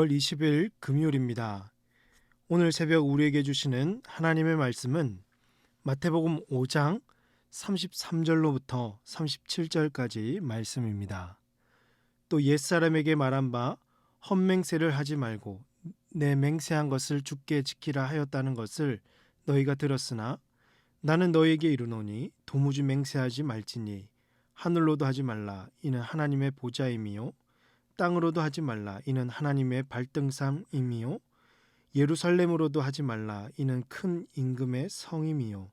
5월 20일 금요일입니다. 오늘 새벽 우리에게 주시는 하나님의 말씀은 마태복음 5장 33절로부터 37절까지 말씀입니다. 또 옛사람에게 말한 바 헛맹세를 하지 말고 내 맹세한 것을 죽게 지키라 하였다는 것을 너희가 들었으나 나는 너희에게 이르노니 도무지 맹세하지 말지니 하늘로도 하지 말라 이는 하나님의 보좌임이요 땅으로도 하지 말라. 이는 하나님의 발등삼임이요. 예루살렘으로도 하지 말라. 이는 큰 임금의 성임이요.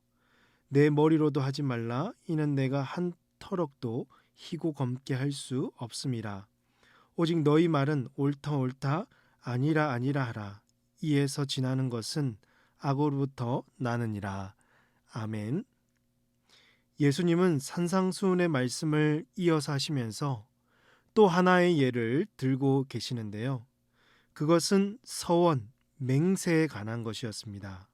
내 머리로도 하지 말라. 이는 내가 한 터럭도 희고 검게 할 수 없음이라 오직 너희 말은 옳다 옳다 아니라 아니라 하라. 이에서 지나는 것은 악으로부터 나느니라. 아멘. 예수님은 산상수훈의 말씀을 이어서 하시면서 또 하나의 예를 들고 계시는데요. 그것은 서원, 맹세에 관한 것이었습니다.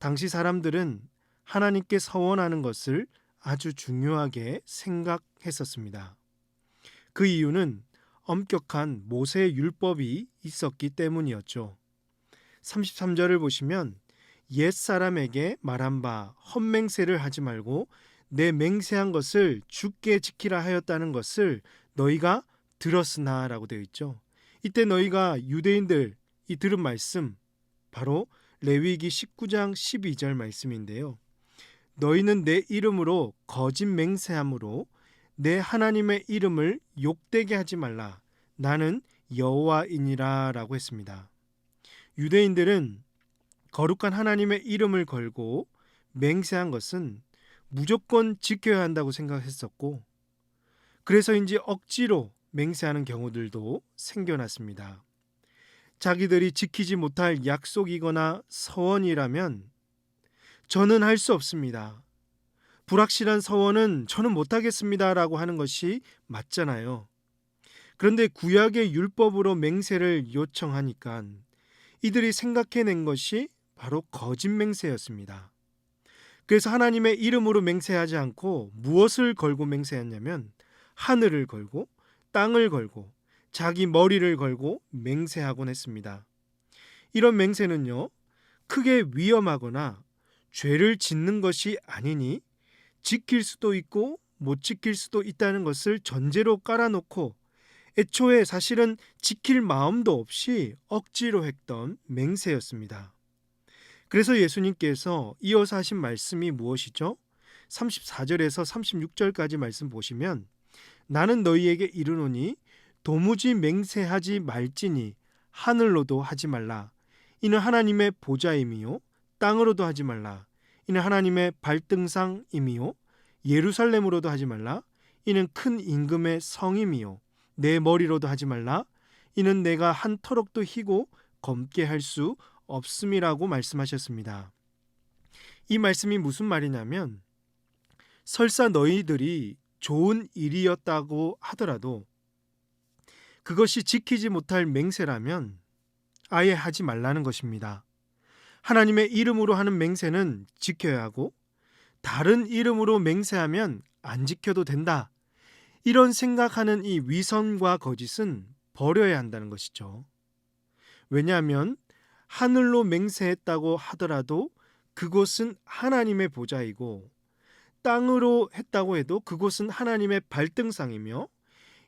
당시 사람들은 하나님께 서원하는 것을 아주 중요하게 생각했었습니다. 그 이유는 엄격한 모세의 율법이 있었기 때문이었죠. 33절을 보시면 옛 사람에게 말한 바 헛맹세를 하지 말고 내 맹세한 것을 죽게 지키라 하였다는 것을 너희가 들었으나라고 되어 있죠. 이때 너희가 유대인들 이 들은 말씀 바로 레위기 19장 12절 말씀인데요. 너희는 내 이름으로 거짓 맹세함으로 내 하나님의 이름을 욕되게 하지 말라. 나는 여호와이니라라고 했습니다. 유대인들은 거룩한 하나님의 이름을 걸고 맹세한 것은 무조건 지켜야 한다고 생각했었고 그래서인지 억지로 맹세하는 경우들도 생겨났습니다. 자기들이 지키지 못할 약속이거나 서원이라면 저는 할 수 없습니다. 불확실한 서원은 저는 못하겠습니다라고 하는 것이 맞잖아요. 그런데 구약의 율법으로 맹세를 요청하니까 이들이 생각해낸 것이 바로 거짓 맹세였습니다. 그래서 하나님의 이름으로 맹세하지 않고 무엇을 걸고 맹세했냐면 하늘을 걸고 땅을 걸고 자기 머리를 걸고 맹세하곤 했습니다. 이런 맹세는요, 크게 위험하거나 죄를 짓는 것이 아니니 지킬 수도 있고 못 지킬 수도 있다는 것을 전제로 깔아놓고 애초에 사실은 지킬 마음도 없이 억지로 했던 맹세였습니다. 그래서 예수님께서 이어서 하신 말씀이 무엇이죠? 34절에서 36절까지 말씀 보시면 나는 너희에게 이르노니 도무지 맹세하지 말지니 하늘로도 하지 말라. 이는 하나님의 보좌임이요 땅으로도 하지 말라. 이는 하나님의 발등상임이요 예루살렘으로도 하지 말라. 이는 큰 임금의 성임이요 내 머리로도 하지 말라. 이는 내가 한 터럭도 희고 검게 할 수 없음이라고 말씀하셨습니다. 이 말씀이 무슨 말이냐면 설사 너희들이 좋은 일이었다고 하더라도 그것이 지키지 못할 맹세라면 아예 하지 말라는 것입니다. 하나님의 이름으로 하는 맹세는 지켜야 하고 다른 이름으로 맹세하면 안 지켜도 된다. 이런 생각하는 이 위선과 거짓은 버려야 한다는 것이죠. 왜냐하면 하늘로 맹세했다고 하더라도 그곳은 하나님의 보좌이고 땅으로 했다고 해도 그곳은 하나님의 발등상이며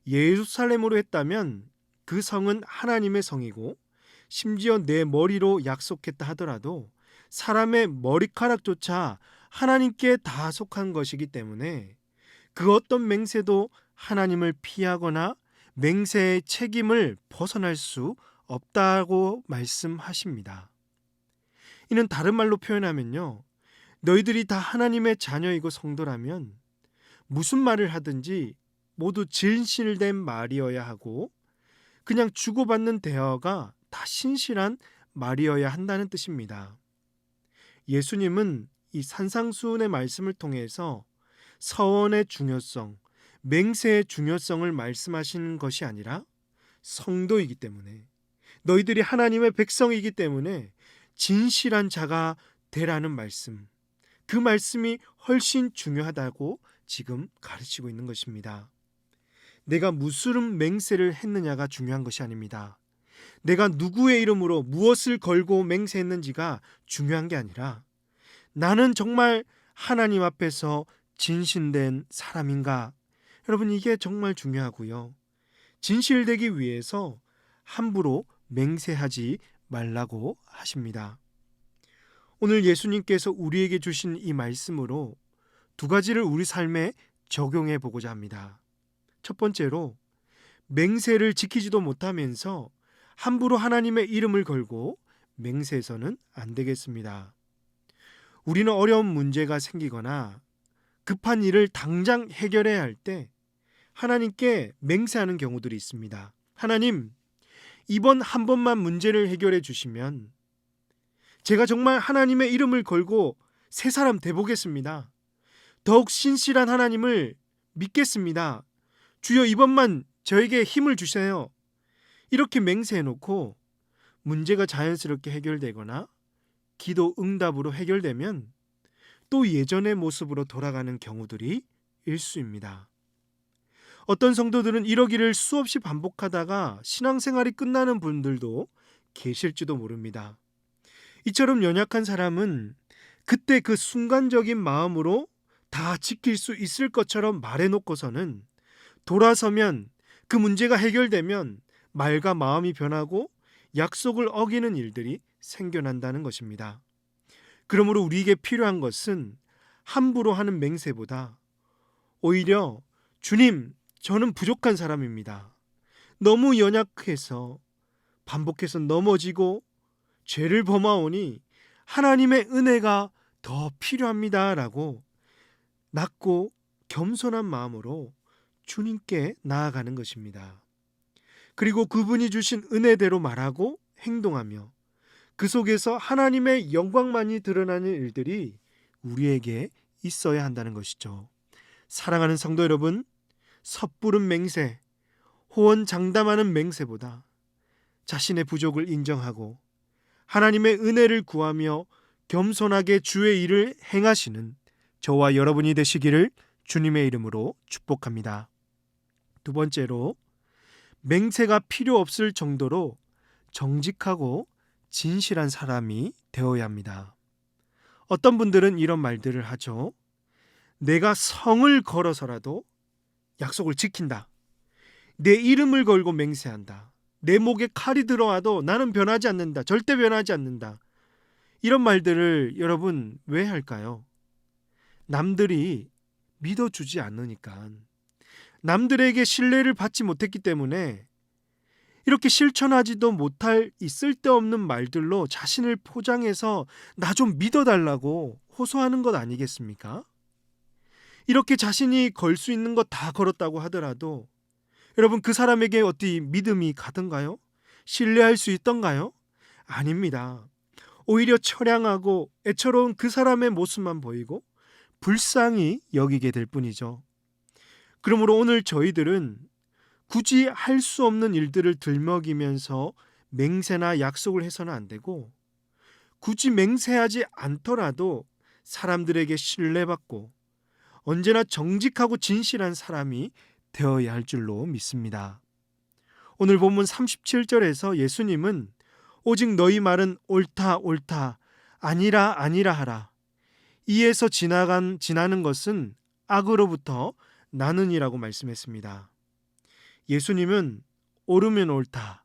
예루살렘으로 했다면 그 성은 하나님의 성이고 심지어 내 머리로 약속했다 하더라도 사람의 머리카락조차 하나님께 다 속한 것이기 때문에 그 어떤 맹세도 하나님을 피하거나 맹세의 책임을 벗어날 수 없다고 말씀하십니다. 이는 다른 말로 표현하면요. 너희들이 다 하나님의 자녀이고 성도라면 무슨 말을 하든지 모두 진실된 말이어야 하고 그냥 주고받는 대화가 다 신실한 말이어야 한다는 뜻입니다. 예수님은 이 산상수훈의 말씀을 통해서 서원의 중요성, 맹세의 중요성을 말씀하시는 것이 아니라 성도이기 때문에 너희들이 하나님의 백성이기 때문에 진실한 자가 되라는 말씀. 그 말씀이 훨씬 중요하다고 지금 가르치고 있는 것입니다. 내가 무슨 맹세를 했느냐가 중요한 것이 아닙니다. 내가 누구의 이름으로 무엇을 걸고 맹세했는지가 중요한 게 아니라 나는 정말 하나님 앞에서 진실된 사람인가? 여러분 이게 정말 중요하고요. 진실되기 위해서 함부로 맹세하지 말라고 하십니다. 오늘 예수님께서 우리에게 주신 이 말씀으로 두 가지를 우리 삶에 적용해 보고자 합니다. 첫 번째로 맹세를 지키지도 못하면서 함부로 하나님의 이름을 걸고 맹세해서는 안 되겠습니다. 우리는 어려운 문제가 생기거나 급한 일을 당장 해결해야 할 때 하나님께 맹세하는 경우들이 있습니다. 하나님, 이번 한 번만 문제를 해결해 주시면 제가 정말 하나님의 이름을 걸고 새 사람 돼 보겠습니다. 더욱 신실한 하나님을 믿겠습니다. 주여 이번만 저에게 힘을 주세요. 이렇게 맹세해 놓고 문제가 자연스럽게 해결되거나 기도 응답으로 해결되면 또 예전의 모습으로 돌아가는 경우들이 일수입니다. 어떤 성도들은 이러기를 수없이 반복하다가 신앙생활이 끝나는 분들도 계실지도 모릅니다. 이처럼 연약한 사람은 그때 그 순간적인 마음으로 다 지킬 수 있을 것처럼 말해놓고서는 돌아서면 그 문제가 해결되면 말과 마음이 변하고 약속을 어기는 일들이 생겨난다는 것입니다. 그러므로 우리에게 필요한 것은 함부로 하는 맹세보다 오히려 주님, 저는 부족한 사람입니다. 너무 연약해서 반복해서 넘어지고 죄를 범하오니 하나님의 은혜가 더 필요합니다 라고 낮고 겸손한 마음으로 주님께 나아가는 것입니다. 그리고 그분이 주신 은혜대로 말하고 행동하며 그 속에서 하나님의 영광만이 드러나는 일들이 우리에게 있어야 한다는 것이죠. 사랑하는 성도 여러분, 섣부른 맹세, 호언장담하는 맹세보다 자신의 부족을 인정하고 하나님의 은혜를 구하며 겸손하게 주의 일을 행하시는 저와 여러분이 되시기를 주님의 이름으로 축복합니다. 두 번째로 맹세가 필요 없을 정도로 정직하고 진실한 사람이 되어야 합니다. 어떤 분들은 이런 말들을 하죠. 내가 성을 걸어서라도 약속을 지킨다. 내 이름을 걸고 맹세한다. 내 목에 칼이 들어와도 나는 변하지 않는다. 절대 변하지 않는다. 이런 말들을 여러분 왜 할까요? 남들이 믿어주지 않으니까. 남들에게 신뢰를 받지 못했기 때문에 이렇게 실천하지도 못할 이 쓸데없는 말들로 자신을 포장해서 나 좀 믿어달라고 호소하는 것 아니겠습니까? 이렇게 자신이 걸 수 있는 것 다 걸었다고 하더라도 여러분 그 사람에게 어디 믿음이 가던가요? 신뢰할 수 있던가요? 아닙니다. 오히려 처량하고 애처로운 그 사람의 모습만 보이고 불쌍히 여기게 될 뿐이죠. 그러므로 오늘 저희들은 굳이 할 수 없는 일들을 들먹이면서 맹세나 약속을 해서는 안 되고 굳이 맹세하지 않더라도 사람들에게 신뢰받고 언제나 정직하고 진실한 사람이 되어야 할 줄로 믿습니다. 오늘 본문 37절에서 예수님은 오직 너희 말은 옳다 옳다 아니라 아니라 하라. 이에서 지나간 지나는 것은 악으로부터 나는이라고 말씀했습니다. 예수님은 옳으면 옳다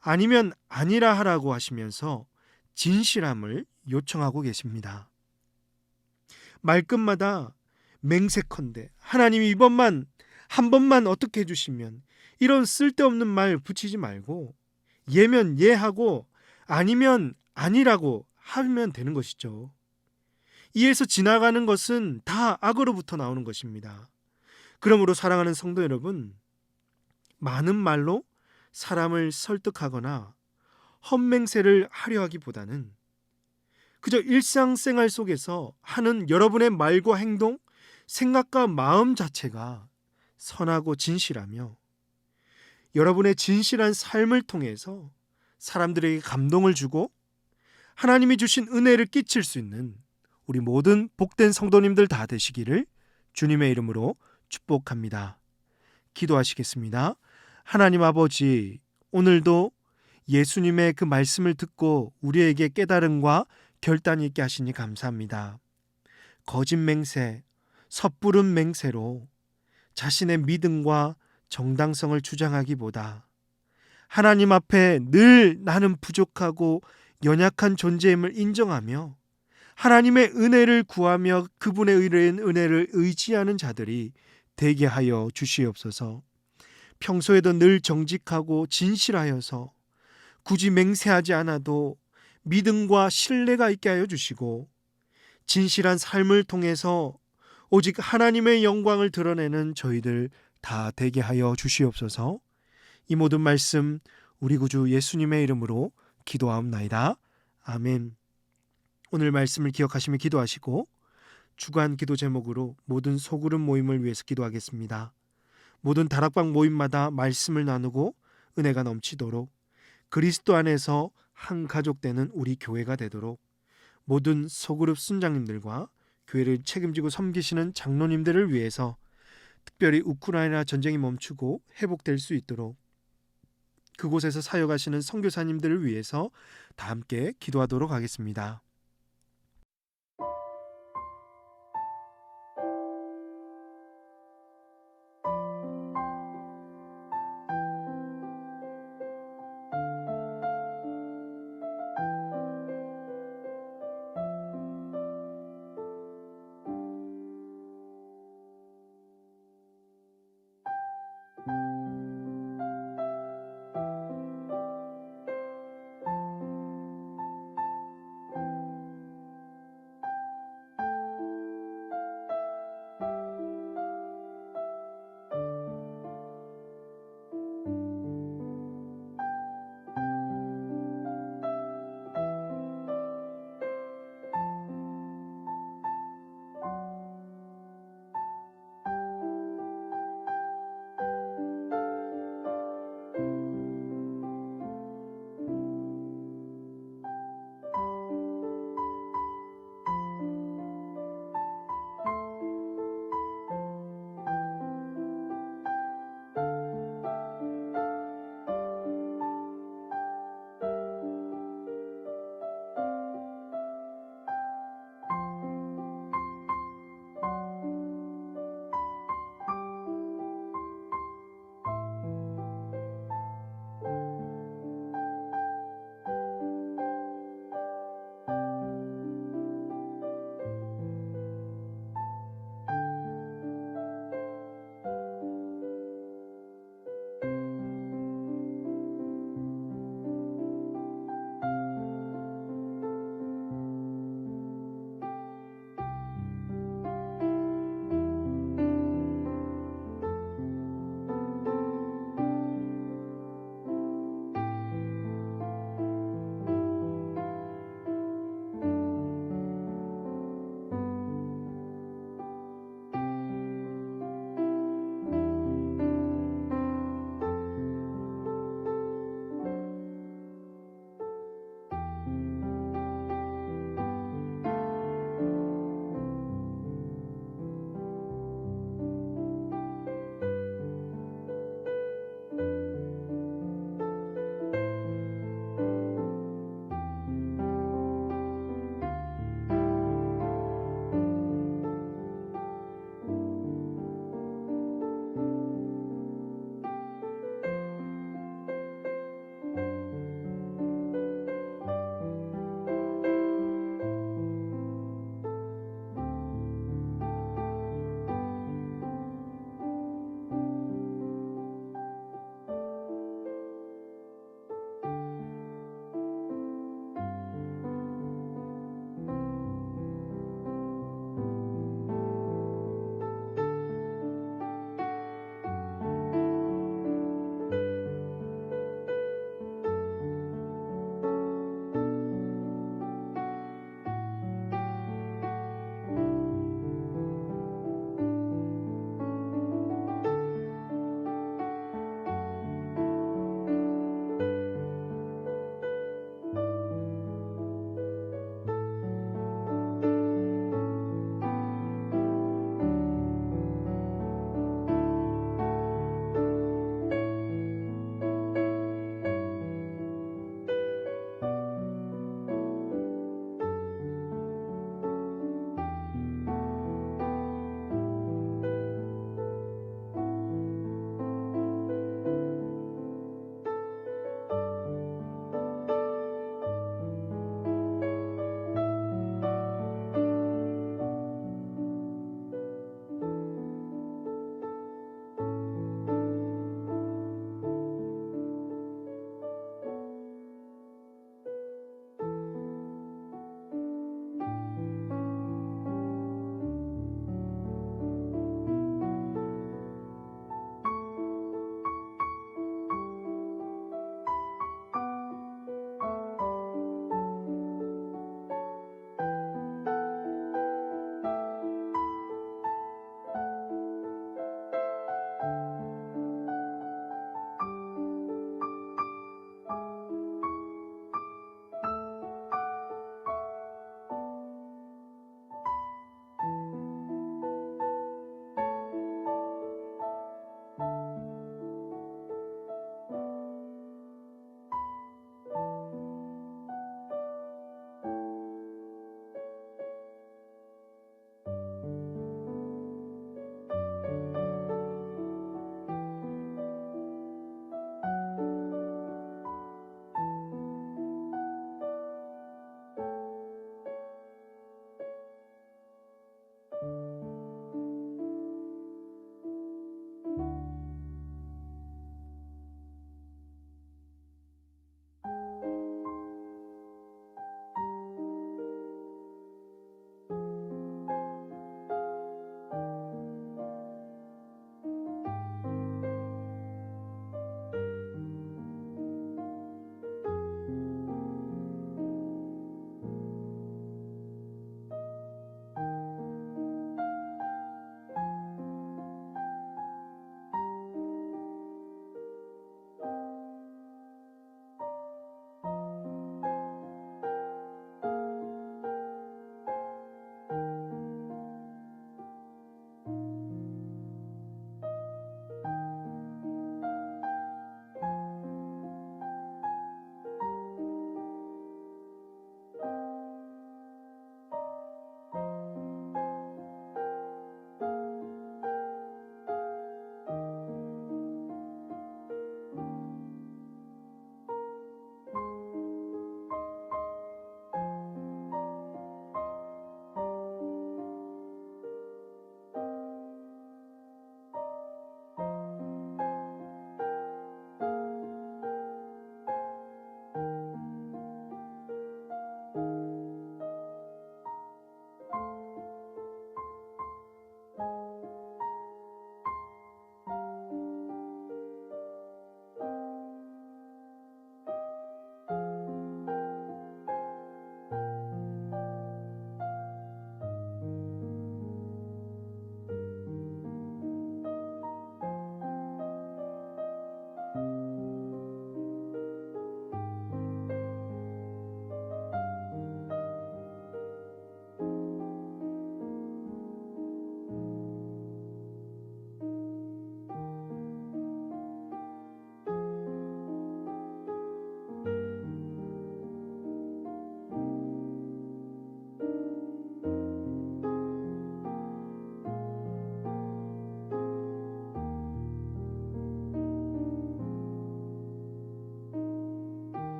아니면 아니라 하라고 하시면서 진실함을 요청하고 계십니다. 말끝마다 맹세컨대 하나님이 이번만 한 번만 어떻게 해주시면 이런 쓸데없는 말 붙이지 말고 예면 예하고 아니면 아니라고 하면 되는 것이죠. 이에서 지나가는 것은 다 악으로부터 나오는 것입니다. 그러므로 사랑하는 성도 여러분, 많은 말로 사람을 설득하거나 헛맹세를 하려 하기보다는 그저 일상생활 속에서 하는 여러분의 말과 행동, 생각과 마음 자체가 선하고 진실하며 여러분의 진실한 삶을 통해서 사람들에게 감동을 주고 하나님이 주신 은혜를 끼칠 수 있는 우리 모든 복된 성도님들 다 되시기를 주님의 이름으로 축복합니다. 기도하시겠습니다. 하나님 아버지, 오늘도 예수님의 그 말씀을 듣고 우리에게 깨달음과 결단이 있게 하시니 감사합니다. 거짓 맹세, 섣부른 맹세로 자신의 믿음과 정당성을 주장하기보다 하나님 앞에 늘 나는 부족하고 연약한 존재임을 인정하며 하나님의 은혜를 구하며 그분의 의뢰인 은혜를 의지하는 자들이 되게 하여 주시옵소서. 평소에도 늘 정직하고 진실하여서 굳이 맹세하지 않아도 믿음과 신뢰가 있게 하여 주시고 진실한 삶을 통해서 오직 하나님의 영광을 드러내는 저희들 다 되게 하여 주시옵소서. 이 모든 말씀 우리 구주 예수님의 이름으로 기도하옵나이다. 아멘. 오늘 말씀을 기억하시며 기도하시고 주간 기도 제목으로 모든 소그룹 모임을 위해서 기도하겠습니다. 모든 다락방 모임마다 말씀을 나누고 은혜가 넘치도록 그리스도 안에서 한 가족 되는 우리 교회가 되도록 모든 소그룹 순장님들과 교회를 책임지고 섬기시는 장로님들을 위해서 특별히 우크라이나 전쟁이 멈추고 회복될 수 있도록 그곳에서 사역하시는 선교사님들을 위해서 다 함께 기도하도록 하겠습니다.